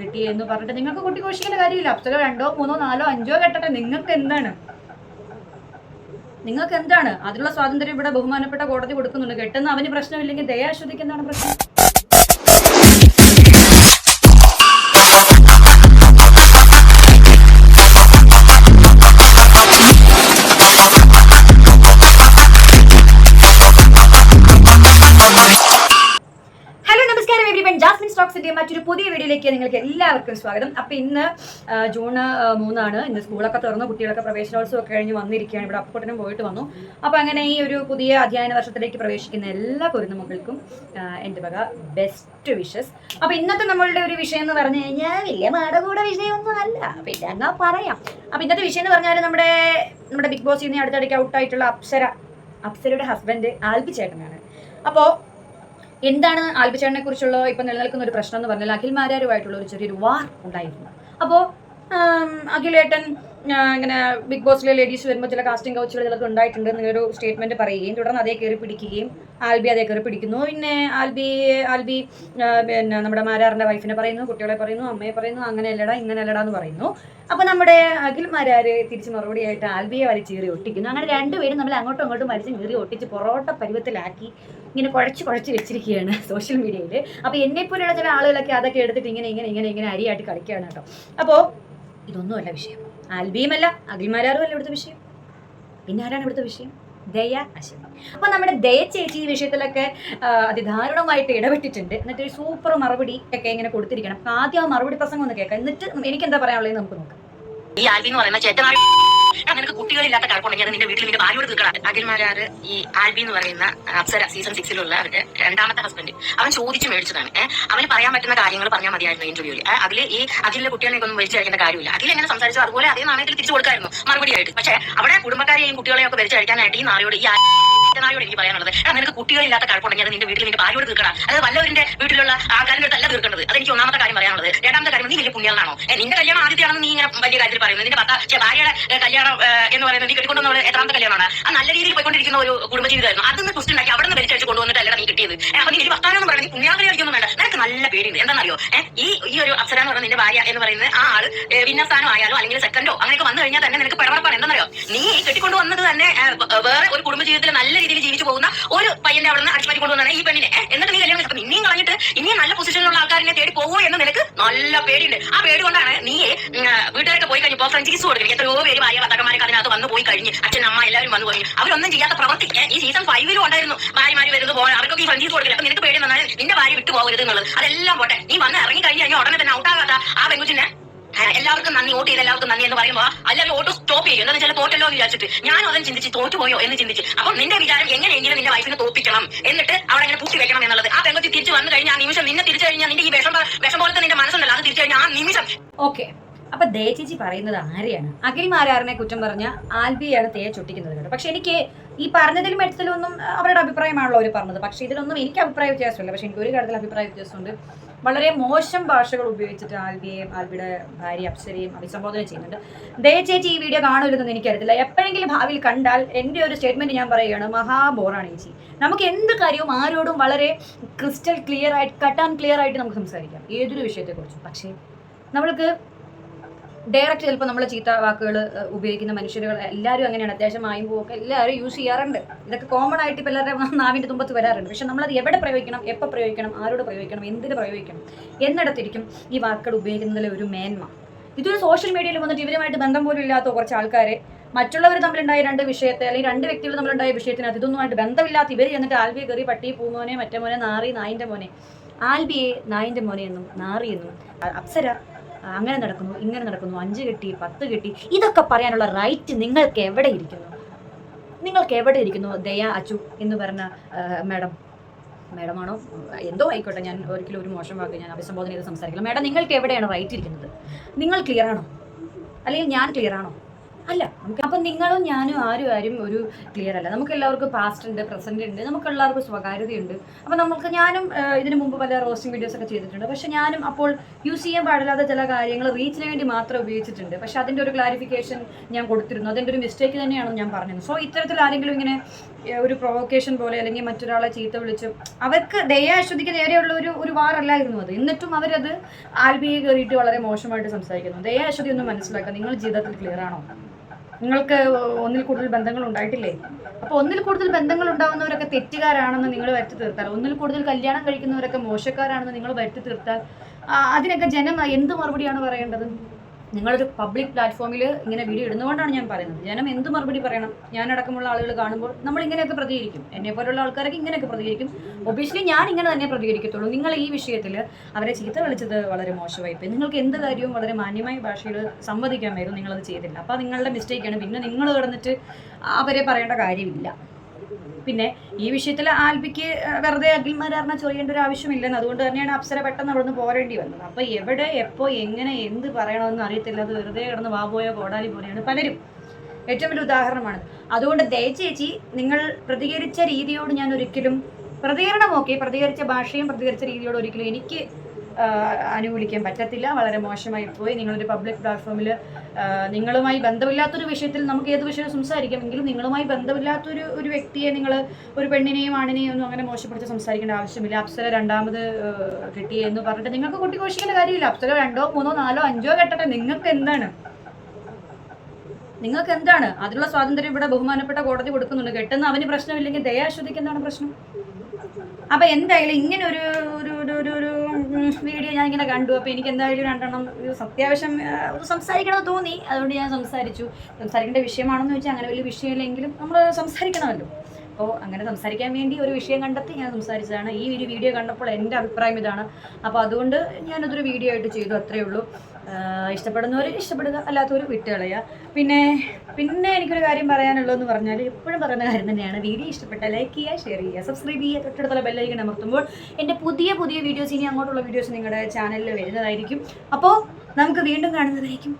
കിട്ടി എന്ന് പറഞ്ഞിട്ട് നിങ്ങൾക്ക് കുട്ടി ഘോഷിക്കേണ്ട കാര്യമില്ല. അപ്സര രണ്ടോ മൂന്നോ നാലോ അഞ്ചോ കെട്ടട്ടെ. നിങ്ങൾക്ക് എന്താണ്? നിങ്ങൾക്ക് എന്താണ്? അതിനുള്ള സ്വാതന്ത്ര്യം ഇവിടെ ബഹുമാനപ്പെട്ട കോടതി കൊടുക്കുന്നുണ്ട്. കെട്ടുന്ന അവന് പ്രശ്നമില്ലെങ്കിൽ ദയാശ്വദിക്കുന്നതാണ് പ്രശ്നം. സ്റ്റോക്സിന്റെ മറ്റൊരു പുതിയ വീഡിയോയിലേക്ക് നിങ്ങൾക്ക് എല്ലാവർക്കും സ്വാഗതം. അപ്പൊ ഇന്ന് ജൂൺ മൂന്നാണ്. ഇന്ന് സ്കൂളൊക്കെ തുറന്നു കുട്ടികളൊക്കെ പ്രവേശനോത്സവം ഒക്കെ കഴിഞ്ഞ് വന്നിരിക്കുകയാണ്. ഇവിടെ അപ്പുട്ടനും പോയിട്ട് വന്നു. അപ്പൊ അങ്ങനെ ഈ ഒരു പുതിയ അധ്യയന വർഷത്തിലേക്ക് പ്രവേശിക്കുന്ന എല്ലാ കുരുന്നുമക്കൾക്കും എന്റെ വക ബെസ്റ്റ് വിഷസ് അപ്പൊ ഇന്നത്തെ നമ്മളുടെ ഒരു വിഷയം എന്ന് പറഞ്ഞു കഴിഞ്ഞാൽ വലിയ മാടകൂട വിഷയമൊന്നും അല്ല പിന്നെ എന്നാ പറയാം. അപ്പൊ ഇന്നത്തെ വിഷയം എന്ന് പറഞ്ഞാൽ നമ്മുടെ നമ്മുടെ ബിഗ് ബോസിൽ നിന്ന് അടുത്തിടയ്ക്ക് ഔട്ടായിട്ടുള്ള അപ്സര അപ്സരയുടെ ഹസ്ബൻഡ് ആൽബി ചേട്ടനാണ്. അപ്പോൾ എന്താണ് ആൽബിച്ചേട്ടനെ കുറിച്ചുള്ള ഇപ്പൊ നിലനിൽക്കുന്ന ഒരു പ്രശ്നം എന്ന് പറഞ്ഞാൽ അഖിൽ മാരാരുമായിട്ടുള്ള ഒരു ചെറിയൊരു വാർ ഉണ്ടായിരുന്നു. അപ്പോ അഖിലേട്ടൻ ഇങ്ങനെ ബിഗ് ബോസിലെ ലേഡീസ് വരുമ്പോൾ ചില കാസ്റ്റിംഗ് കൗച്ചുകൾ ചിലർക്ക് ഉണ്ടായിട്ടുണ്ട് എന്നൊരു സ്റ്റേറ്റ്മെന്റ് പറയുകയും തുടർന്ന് അതേ കയറി പിടിക്കുകയും ആൽബി അതേ കയറി പിടിക്കുന്നു. പിന്നെ ആൽബി ആൽബി പിന്നെ നമ്മുടെ മാരാറിന്റെ വൈഫിനെ പറയുന്നു കുട്ടികളെ പറയുന്നു അമ്മയെ പറയുന്നു അങ്ങനെ അല്ലടാ ഇങ്ങനെ അല്ലടാ എന്ന് പറയുന്നു. അപ്പൊ നമ്മുടെ അഖിൽ മാരാര് തിരിച്ച് മറുപടിയായിട്ട് ആൽബിയെ വലിച്ചേറി ഒട്ടിക്കുന്നു. അങ്ങനെ രണ്ടുപേരും നമ്മൾ അങ്ങോട്ടും അങ്ങോട്ടും വലിച്ച് കീറി ഒട്ടിച്ച് പൊറോട്ട പരുവത്തിലാക്കി ഇങ്ങനെ കുഴച്ച് കുഴച്ച് വെച്ചിരിക്കുകയാണ് സോഷ്യൽ മീഡിയയിൽ അപ്പോൾ എന്നെപ്പോലെയുള്ള ചില ആളുകളൊക്കെ അതൊക്കെ എടുത്തിട്ട് ഇങ്ങനെ ഇങ്ങനെ ഇങ്ങനെ ഇങ്ങനെ അരിയായിട്ട് കളിക്കുകയാണ് കേട്ടോ. അപ്പോൾ ഇതൊന്നുമല്ല വിഷയം. ആൽബിയുമല്ല അഖിൽമാരാറും അല്ല ഇവിടുത്തെ വിഷയം. പിന്നെ ആരാണ് ഇവിടുത്തെ വിഷയം? ദയ അശ്വതി. അപ്പൊ നമ്മുടെ ദയ ചേച്ചി ഈ വിഷയത്തിലൊക്കെ അതിദാരുണമായിട്ട് ഇടപെട്ടിട്ടുണ്ട്. എന്നിട്ട് ഒരു സൂപ്പർ മറുപടി ഒക്കെ ഇങ്ങനെ കൊടുത്തിരിക്കണം. ആദ്യം ആ മറുപടി പ്രസംഗം ഒന്ന് കേൾക്കാം. എന്നിട്ട് എനിക്ക് എന്താ പറയാനുള്ളത് നമുക്ക് നോക്കാം. ഈ ആൽബി എന്ന് പറയുന്ന ചേട്ടനാൾ നിനക്ക് കുട്ടികളില്ലാത്ത കുഴപ്പമുണ്ടെങ്കിൽ അത് നിന്റെ വീട്ടിൽ നിന്റെ ഭാര്യയോട് തീർക്കണം. അഖിൽമാരാറ് ഈ ആൽബി എന്ന് പറയുന്ന അപ്സര സീസൺ സിക്സിലുള്ള അവരുടെ രണ്ടാമത്തെ ഹസ്ബൻഡ് അവൻ ചോദിച്ചു മേടിച്ചതാണ്. അവന് പറയാൻ പറ്റുന്ന കാര്യങ്ങൾ പറഞ്ഞാൽ മതിയായിരുന്നു ഇന്റർവ്യൂവിൽ അതിൽ ഈ അഖിലെ കുട്ടികളെ ഒന്നും വലിച്ചു കഴിക്കേണ്ട കാര്യമില്ല. അഖിൽ എങ്ങനെ സംസാരിച്ചു അതുപോലെ അതേ നാണയത്തിൽ തിരിച്ചു കൊടുക്കായിരുന്നു മറുപടിയായിട്ട്. പക്ഷേ അവിടെ കുടുംബക്കാരെയും കുട്ടികളെയും ഒക്കെ വലിച്ചു കഴിക്കാനായിട്ട് ഈ നാളെയോട് ഈ നാളോട് എനിക്ക് പറയാനുള്ളത്. എടാ, നിനക്ക് കുട്ടികളില്ലാത്ത കഴപ്പുണ്ടെങ്കിൽ അത് നിന്റെ വീട്ടിൽ നിന്റെ ഭാര്യയോട് തീർക്കണം അത് വല്ലവരുടെ വീട്ടിലുള്ള ആൾക്കാരുടെ അടുത്തല്ല തീർക്കേണ്ടത്. അതെനിക്ക് ഒന്നാമത്തെ കാര്യം പറയാനുള്ളത്. രണ്ടാമത്തെ കാര്യം നീ വലിയ പുണ്യാളാണോ ഏ, നിന്റെ കല്യാണം ആദ്യത്തെയാണെന്ന് നീ ഇങ്ങനെ വലിയ കാര്യത്തിൽ പറയുന്നത് നിന്റെ ഭർത്താവ് ഭാര്യയുടെ കല്യാണം എന്ന് പറയുന്നത് നീ കെട്ടിക്കൊണ്ടുവന്ന എത്രാമത്തെ കല്യാണമാണ്. ആ നല്ല രീതിയിൽ പോയിക്കൊണ്ടിരിക്കുന്ന ഒരു കുടുംബജീവിതമായിരുന്നു. അതൊന്ന് ട്വിസ്റ്റ് ഉണ്ടാക്കി. അവിടെ നിന്ന് വലിച്ചടിച്ച് കൊണ്ടുവന്നിട്ടല്ല നീ കിട്ടിയത്. അപ്പൊ നീ വലിയ ഭർത്താവ് എന്ന് പറയുന്നത് നീ പുണ്യാളി വേണ്ട. നല്ല പേടിയുണ്ട്. എന്താണെന്നറിയോ? ഈ ഈ ഒരു അപ്സര എന്ന് പറഞ്ഞ നിന്റെ ഭാര്യ എന്ന് പറയുന്നത് ആ ആൾ ഏ, വിന്യാസ്ഥാനം ആയാലോ അല്ലെങ്കിൽ സെക്കൻഡോ അങ്ങനെയൊക്കെ വന്നു കഴിഞ്ഞാൽ തന്നെ നിനക്ക് പിഴവറപ്പാണ് എന്താണെന്നറിയോ? നീ കെട്ടിക്കൊണ്ട് വന്നത് തന്നെ വേറെ ഒരു കുടുംബ ജീവിതത്തിൽ നല്ല രീതിയിൽ ജീവിച്ചു പോകുന്ന ഒരു പയ്യന്റെ അവിടെ നിന്ന് അടിച്ചു കൊണ്ടുവന്നാണ് ഈ പെണ്ണിനെ. എന്നിട്ട് നീ കല്യാണം ഇനിയും നല്ല പൊസിഷനിലുള്ള ആൾക്കാരിനെ തേടി പോകൂ എന്ന് നിനക്ക് നല്ല പേടിയുണ്ട്. ആ പേടി കൊണ്ടാണ് നീ വീട്ടുകാരൊക്കെ പോയി കഴിഞ്ഞപ്പോൾ ഫ്രഞ്ച് കിസ് കൊടുക്കുന്നത്. എത്രയോ പേര് ഭാര്യ ഭർത്താക്കന്മാരൊക്കെ അതിനകത്ത് വന്നു പോയി കഴിഞ്ഞ് അച്ഛൻ അമ്മ എല്ലാവരും വന്നു പോയി. അവരൊന്നും ചെയ്യാത്ത പ്രവർത്തി ഈ സീസൺ ഫൈവിലും ഉണ്ടായിരുന്നു. ഭാര്യമാര് വരുന്നത് പോലെ അവർക്കൊക്കെ ഈ ഫ്രഞ്ചീസ് കൊടുക്കില്ല അപ്പൊ നിനക്ക് പേടി വന്നാൽ നിന്റെ ഭാര്യ വിട്ടു പോകരുത് എന്നുള്ളത്. അതെല്ലാം പോട്ടെ. നീ വന്ന് ഇറങ്ങി കഴിഞ്ഞ് കഴിഞ്ഞാൽ ഉടനെ തന്നെ ഔട്ടാകാത്ത ആ പെൺകുച്ചിനെ എല്ലാവർക്കും നന്ദി വോട്ട് ചെയ്ത് എല്ലാവർക്കും നന്ദി എന്ന് പറയുമ്പോൾ അല്ലെങ്കിൽ വോട്ട് സ്റ്റോപ്പ് ചെയ്യും. എന്താ വെച്ചാൽ തോറ്റല്ലോ എന്ന് വിചാരിച്ചിട്ട്. ഞാൻ അതും ചിന്തിച്ച് തോറ്റുപോയോ എന്ന് ചിന്തിച്ച്. അപ്പൊ നിന്റെ വിചാരം എങ്ങനെയെങ്കിലും നിന്റെ വൈഫിനെ തോപ്പിക്കണം എന്നിട്ട് അവിടെ അങ്ങനെ പൂട്ടി വെക്കണം എന്നുള്ളത്. ആ പെൺകുട്ടി തിരിച്ചു വന്നു കഴിഞ്ഞാൽ ആ നിമിഷം നിന്നെ തിരിച്ചു കഴിഞ്ഞാൽ നിന്റെ ഈ വിഷം വിഷം പോലത്തെ നിന്റെ മനസ്സുണ്ടല്ലോ. അത് തിരിച്ചു കഴിഞ്ഞാൽ ആ നിമിഷം ഓക്കെ അപ്പൊ ദേചേച്ചി പറയുന്നത് ആരെയാണ്? അഖിൽ കുറ്റം പറഞ്ഞ ആൽബിയാണ് തേ ചൊട്ടിക്കുന്നത് കേട്ടോ. പക്ഷെ എനിക്ക് ഈ പറഞ്ഞതിലും എടുത്തതിലും ഒന്നും അവരുടെ അഭിപ്രായമാണല്ലോ അവർ പറഞ്ഞത്. പക്ഷെ ഇതിലൊന്നും എനിക്ക് അഭിപ്രായ വ്യത്യാസമില്ല. പക്ഷെ എനിക്ക് ഒരു കാര്യത്തിൽ അഭിപ്രായ വ്യത്യാസമുണ്ട്. വളരെ മോശം ഭാഷകൾ ഉപയോഗിച്ചിട്ട് ആൽബിയെയും ആൽബിയുടെ ഭാര്യ അപ്സരയും അഭിസംബോധന ചെയ്യുന്നുണ്ട്. ദയചേച്ചി ഈ വീഡിയോ കാണുമല്ലെന്ന് എനിക്കറിയത്തില്ല. എപ്പോഴെങ്കിലും ഭാവിയിൽ കണ്ടാൽ എന്റെ ഒരു സ്റ്റേറ്റ്മെന്റ് ഞാൻ പറയുകയാണ് മഹാബോറാണ് ചേച്ചി. നമുക്ക് എന്ത് കാര്യവും ആരോടും വളരെ ക്രിസ്റ്റൽ ക്ലിയർ ആയിട്ട് കട്ട് ആൻഡ് ക്ലിയർ ആയിട്ട് നമുക്ക് സംസാരിക്കാം. ഏതൊരു വിഷയത്തെക്കുറിച്ചും. പക്ഷേ നമ്മൾക്ക് ഡയറക്റ്റ് ചിലപ്പോൾ നമ്മൾ ചീത്ത വാക്കുകൾ ഉപയോഗിക്കുന്ന മനുഷ്യരുകൾ എല്ലാവരും അങ്ങനെയാണ്. അത്യാവശ്യം മായും ഒക്കെ എല്ലാവരും യൂസ് ചെയ്യാറുണ്ട്. ഇതൊക്കെ കോമൺ ആയിട്ട് ഇപ്പോൾ എല്ലാവരുടെ നാവിന്റെ തുമ്പത്ത് വരാറുണ്ട്. പക്ഷെ നമ്മളത് എവിടെ പ്രയോഗിക്കണം എപ്പോൾ പ്രയോഗിക്കണം ആരോട് പ്രയോഗിക്കണം എന്തിന് പ്രയോഗിക്കണം എന്നിടത്തിരിക്കും ഈ വാക്കുകൾ ഉപയോഗിക്കുന്നതിലെ ഒരു മേന്മ. ഇതൊരു സോഷ്യൽ മീഡിയയിൽ വന്നിട്ട് ഇവരുമായിട്ട് ബന്ധം പോലും ഇല്ലാത്ത കുറച്ച് ആൾക്കാരെ മറ്റുള്ളവർ തമ്മിലുണ്ടായ രണ്ട് വിഷയത്തെ അല്ലെങ്കിൽ രണ്ട് വ്യക്തികൾ തമ്മിലുണ്ടായ വിഷയത്തിനകത്ത് ഇതൊന്നുമായിട്ട് ബന്ധമില്ലാത്ത ഇവർ എന്നിട്ട് ആൽബിയെ കയറി പട്ടി പൂമോനെ മറ്റേ മോനെ നാറി നായിന്റെ മോനെ ആൽബിയെ നായിന്റെ മോനെ എന്നും നാറി എന്നും അപ്സര അങ്ങനെ നടക്കുന്നു ഇങ്ങനെ നടക്കുന്നു അഞ്ച് കിട്ടി പത്ത് കിട്ടി ഇതൊക്കെ പറയാനുള്ള റൈറ്റ് നിങ്ങൾക്ക് എവിടെ ഇരിക്കുന്നു? നിങ്ങൾക്ക് എവിടെ ഇരിക്കുന്നു? ദയ അച്ചു എന്ന് പറഞ്ഞ മാഡം. മാഡമാണോ? എന്തോ ആയിക്കോട്ടെ ഞാൻ ഒരിക്കലും ഒരു മോശം വാക്ക് ഞാൻ അഭിസംബോധന ചെയ്ത് സംസാരിക്കില്ല. മാഡം നിങ്ങൾക്ക് എവിടെയാണ് റൈറ്റ് ഇരിക്കുന്നത്? നിങ്ങൾ ക്ലിയർ ആണോ? അല്ലെങ്കിൽ ഞാൻ ക്ലിയർ ആണോ? അല്ല നമുക്ക് അപ്പം നിങ്ങളും ഞാനും ആരും ആരും ഒരു ക്ലിയർ അല്ല. നമുക്ക് എല്ലാവർക്കും പാസ്റ്റ് ഉണ്ട് പ്രസന്റ് ഉണ്ട് നമുക്ക് എല്ലാവർക്കും സ്വകാര്യതയുണ്ട്. അപ്പം നമുക്ക് ഞാനും ഇതിനു മുമ്പ് പല റോസ്റ്റിംഗ് വീഡിയോസ് ഒക്കെ ചെയ്തിട്ടുണ്ട്. പക്ഷെ ഞാനും അപ്പോൾ യൂസ് ചെയ്യാൻ പാടില്ലാത്ത ചില കാര്യങ്ങൾ റീച്ചിന് വേണ്ടി മാത്രം ഉപയോഗിച്ചിട്ടുണ്ട്. പക്ഷെ അതിന്റെ ഒരു ക്ലാരിഫിക്കേഷൻ ഞാൻ കൊടുത്തിരുന്നു. അതിന്റെ ഒരു മിസ്റ്റേക്ക് തന്നെയാണെന്ന് ഞാൻ പറഞ്ഞത് സോ ഇത്തരത്തിൽ ആരെങ്കിലും ഇങ്ങനെ ഒരു പ്രൊവോക്കേഷൻ പോലെ അല്ലെങ്കിൽ മറ്റൊരാളെ ചീത്ത വിളിച്ച് അവർക്ക് ദയ അശ്വതിക്ക് നേരെയുള്ള ഒരു ഒരു വാറല്ലായിരുന്നു അത്. എന്നിട്ടും അവരത് ആൽബിയെ കയറിയിട്ട് വളരെ മോശമായിട്ട് സംസാരിക്കുന്നു. ദയ അശ്വതി ഒന്ന് മനസ്സിലാക്കുക നിങ്ങൾ ജീവിതത്തിൽ ക്ലിയർ ആണോ? നിങ്ങൾക്ക് ഒന്നിൽ കൂടുതൽ ബന്ധങ്ങൾ ഉണ്ടായിട്ടില്ലേ? അപ്പോൾ ഒന്നിൽ കൂടുതൽ ബന്ധങ്ങൾ ഉണ്ടാവുന്നവരൊക്കെ തെറ്റുകാരാണെന്ന് നിങ്ങൾ വരുത്തി തീർത്താൽ ഒന്നിൽ കൂടുതൽ കല്യാണം കഴിക്കുന്നവരൊക്കെ മോശക്കാരാണെന്ന് നിങ്ങൾ വരുത്തി തീർത്താൽ അതിനൊക്കെ ജനം എന്ത് മറുപടിയാണ് പറയേണ്ടത്? നിങ്ങളൊരു പബ്ലിക് പ്ലാറ്റ്ഫോമിൽ ഇങ്ങനെ വീഡിയോ ഇടുന്നതുകൊണ്ടാണ് ഞാൻ പറയുന്നത്. ജനം എന്ത് മറുപടി പറയണം? ഞാൻ അടക്കമുള്ള ആളുകൾ കാണുമ്പോൾ നമ്മൾ ഇങ്ങനെയൊക്കെ പ്രതികരിക്കും. എന്നെ പോലുള്ള ആൾക്കാരൊക്കെ ഇങ്ങനെയൊക്കെ പ്രതികരിക്കും. ഒബിയസ്ലി ഞാൻ ഇങ്ങനെ തന്നെ പ്രതികരിക്കത്തുള്ളൂ. നിങ്ങൾ ഈ വിഷയത്തിൽ അവരെ ചീത്ത വിളിച്ചത് വളരെ മോശമായി പോയി. നിങ്ങൾക്ക് എന്ത് കാര്യവും വളരെ മാന്യമായ ഭാഷയിൽ സംവദിക്കാമായിരുന്നു നിങ്ങളത് ചെയ്തില്ല. അപ്പോൾ നിങ്ങളുടെ മിസ്റ്റേക്കാണ് പിന്നെ നിങ്ങൾ കിടന്നിട്ട് അവരെ പറയേണ്ട കാര്യമില്ല. പിന്നെ ഈ വിഷയത്തിൽ ആൽബിക്ക് വെറുതെ അഖിൽമാരാറിനെ ചൊറിയേണ്ട ഒരു ആവശ്യമില്ലെന്ന്. അതുകൊണ്ട് തന്നെയാണ് അപ്സര പെട്ടെന്ന് അവിടെ നിന്ന് പോരേണ്ടി വന്നത്. അപ്പോൾ എവിടെ എപ്പോ എങ്ങനെ എന്ത് പറയണമെന്ന് അറിയത്തില്ല. അത് വെറുതെ കിടന്ന് വാബോയോ കോടാലി പോലെയാണ് പലരും. ഏറ്റവും വലിയ ഉദാഹരണമാണ്. അതുകൊണ്ട് ദയചേച്ചി നിങ്ങൾ പ്രതികരിച്ച രീതിയോട് ഞാൻ ഒരിക്കലും പ്രതികരണം ഓക്കെ പ്രതികരിച്ച ഭാഷയും പ്രതികരിച്ച രീതിയോട് ഒരിക്കലും എനിക്ക് അനുകൂലിക്കാൻ പറ്റത്തില്ല. വളരെ മോശമായി പോയി. നിങ്ങളൊരു പബ്ലിക് പ്ലാറ്റ്ഫോമിൽ നിങ്ങളുമായി ബന്ധമില്ലാത്തൊരു വിഷയത്തിൽ നമുക്ക് ഏത് വിഷയം സംസാരിക്കാം? എങ്കിലും നിങ്ങളുമായി ബന്ധമില്ലാത്തൊരു ഒരു വ്യക്തിയെ നിങ്ങൾ ഒരു പെണ്ണിനെയും ആണിനെയും ഒന്നും അങ്ങനെ മോശപ്പെടുത്തി സംസാരിക്കേണ്ട ആവശ്യമില്ല. അപ്സര രണ്ടാമത് കിട്ടി എന്ന് പറഞ്ഞിട്ട് നിങ്ങൾക്ക് കുട്ടിഘോഷിക്കേണ്ട കാര്യമില്ല. അപ്സര രണ്ടോ മൂന്നോ നാലോ അഞ്ചോ കെട്ടട്ടെ. നിങ്ങൾക്ക് എന്താണ്? നിങ്ങൾക്ക് എന്താണ്? അതിനുള്ള സ്വാതന്ത്ര്യം ഇവിടെ ബഹുമാനപ്പെട്ട കോടതി കൊടുക്കുന്നുണ്ട്. കെട്ടുന്ന അവന് പ്രശ്നമില്ലെങ്കിൽ ദയാശ്വതിക്ക് എന്താണ് പ്രശ്നം. അപ്പൊ എന്തായാലും ഇങ്ങനെ ഒരു ഒരു ഒരു വീഡിയോ ഞാൻ ഇങ്ങനെ കണ്ടു. അപ്പൊ എനിക്ക് എന്തായാലും രണ്ടെണ്ണം ഒരു അത്യാവശ്യം സംസാരിക്കണമെന്ന് തോന്നി. അതുകൊണ്ട് ഞാൻ സംസാരിച്ചു. സംസാരിക്കേണ്ട വിഷയമാണെന്ന് വെച്ചാൽ അങ്ങനെ വലിയ വിഷയമില്ലെങ്കിലും നമ്മൾ സംസാരിക്കണമല്ലോ. അപ്പോൾ അങ്ങനെ സംസാരിക്കാൻ വേണ്ടി ഒരു വിഷയം കണ്ടെത്തി ഞാൻ സംസാരിച്ചതാണ്. ഈ ഒരു വീഡിയോ കണ്ടപ്പോൾ എന്റെ അഭിപ്രായം ഇതാണ്. അപ്പോൾ അതുകൊണ്ട് ഞാനതൊരു വീഡിയോ ആയിട്ട് ചെയ്തു. അത്രയേ ഉള്ളൂ. ഇഷ്ടപ്പെടുന്നവർ ഇഷ്ടപ്പെടുക അല്ലാത്തവർ വിട്ടുകളയുക. പിന്നെ പിന്നെ എനിക്കൊരു കാര്യം പറയാനുള്ളതെന്ന് പറഞ്ഞാൽ എപ്പോഴും പറയുന്ന കാര്യം തന്നെയാണ്. വീഡിയോ ഇഷ്ടപ്പെട്ട ലൈക്ക് ചെയ്യുക ഷെയർ ചെയ്യുക സബ്സ്ക്രൈബ് ചെയ്യുക തൊട്ടടുത്തുള്ള ബെല്ലൈക്കൺ അമർത്തുമ്പോൾ എന്റെ പുതിയ പുതിയ വീഡിയോസ് ഇനി അങ്ങോട്ടുള്ള വീഡിയോസ് നിങ്ങളുടെ ചാനലിൽ വരുന്നതായിരിക്കും. അപ്പോൾ നമുക്ക് വീണ്ടും കാണുന്നതായിരിക്കും.